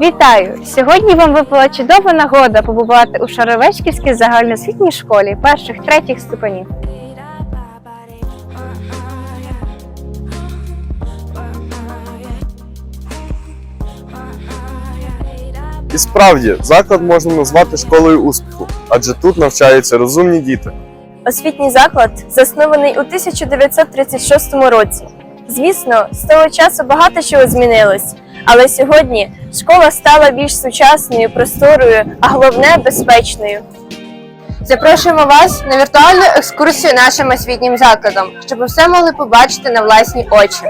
Вітаю! Сьогодні вам випала чудова нагода побувати у Шаровечківській загальноосвітній школі перших третіх ступенів. І справді, заклад можна назвати школою успіху, адже тут навчаються розумні діти. Освітній заклад заснований у 1936 році. Звісно, з того часу багато чого змінилось, але сьогодні школа стала більш сучасною, просторою, а головне безпечною. Запрошуємо вас на віртуальну екскурсію нашим освітнім закладом, щоб все могли побачити на власні очі.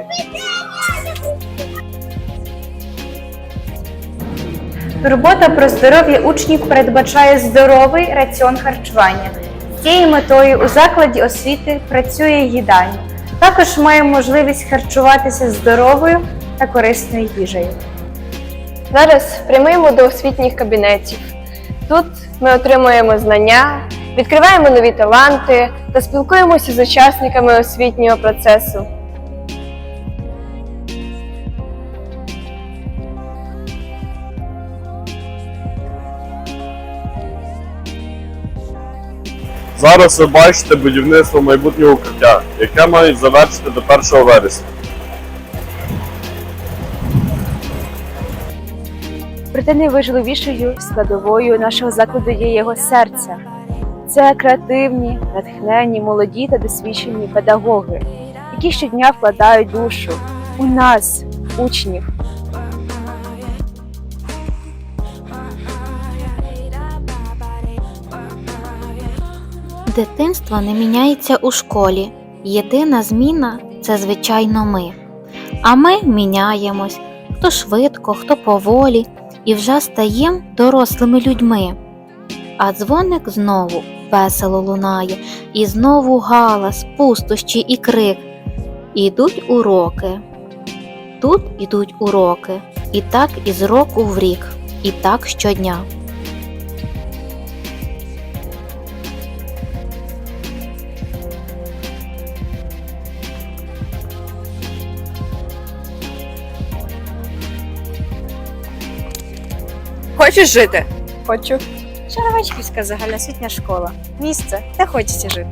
Турбота про здоров'я учнів передбачає здоровий раціон харчування. З цією метою у закладі освіти працює їдальня. Також маємо можливість харчуватися здоровою та корисною їжею. Зараз прямуємо до освітніх кабінетів. Тут ми отримуємо знання, відкриваємо нові таланти та спілкуємося з учасниками освітнього процесу. Зараз ви бачите будівництво майбутнього укриття, яке мають завершити до 1 вересня. Проте найважливішою складовою нашого закладу є його серце. Це креативні, натхненні, молоді та досвідчені педагоги, які щодня вкладають душу у нас, учнів. Дитинство не міняється у школі. Єдина зміна це звичайно ми. А ми міняємось хто швидко, хто поволі, і вже стаєм дорослими людьми. А дзвоник знову весело лунає, і знову галас, пустощі і крик. Ідуть уроки. Тут ідуть уроки, і так із року в рік, і так щодня. Хочеш жити? Хочу. Шаровечківська загальноосвітня школа. Місце, де хочеться жити.